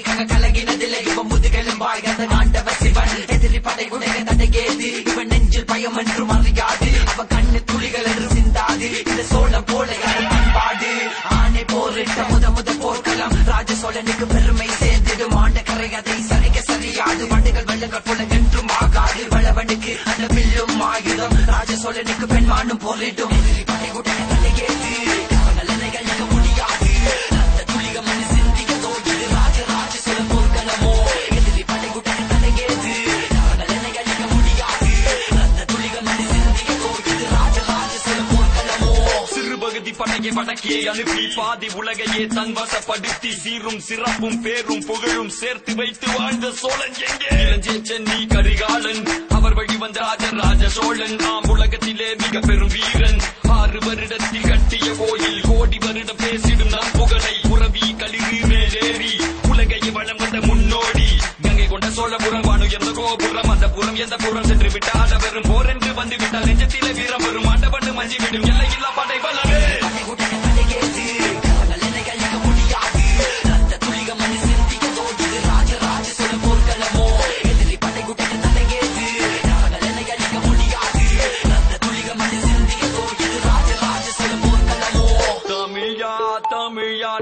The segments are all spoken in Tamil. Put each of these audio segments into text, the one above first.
கக கலகினதில்லை இவன் முதுகலும் வாழ்ந்த காண்டவ சிவன். எதிரி படை உடைய தடையேது இவன் நெஞ்சில் பயம் என்று அறியாது. அவ கண்ணு துளிகள் என்று சிந்தாது. இந்த சோழ போல யாரும் பண்பாடு. ஆணை போரிட்ட முத முத போர்க்களம். ராஜ சோழனுக்கு பெருமை சேர்ந்திடும். ஆண்ட கரை அதை சரிக சரியாது. வண்டுகள் வெள்ளங்கள் போல என்றும் ஆகாது. வளவனுக்கு அந்த வில்லும் ஆயுதம். ராஜ சோழனுக்கு பெண்மானும் போரிடும். எதிரி படை உடைய தடையேது பகுதி படையை வடக்கே அனுப்பி. பாதி உலகையே தன் வசப்படுத்தி சீரும் சிறப்பும் பேரும் புகழும் சேர்த்து வைத்து வாழ்ந்த சோழன் எங்கே? இளஞ்சே சென்னி கரிகாலன். அவர் வழி வந்த ராஜராஜ சோழன். நாம் உலகத்திலே மிக பெரும் வீரன். ஆறு வருடத்தில் கட்டிய கோயில் கோடி வருடம் பேசிடும் நம் புகழை உறவி களிறு மேலேறி. உலகையை வளம் வந்த முன்னோடி. கங்கை கொண்ட சோழபுரம் வானுயர்ந்த கோபுரம்? அந்த புறம் எந்த புறம்? சென்று விட்டால் வெறும் போர் என்று வந்து விட்டால் நெஞ்சத்திலே வீரம் வரும். ஆண்டவன் வஞ்சிவிடும் எல்லையில்லா படை வல்லவே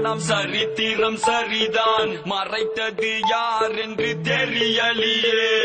நாம் சரித்திரம் சரிதான். மறைத்தது யார் என்று தெரியலியே.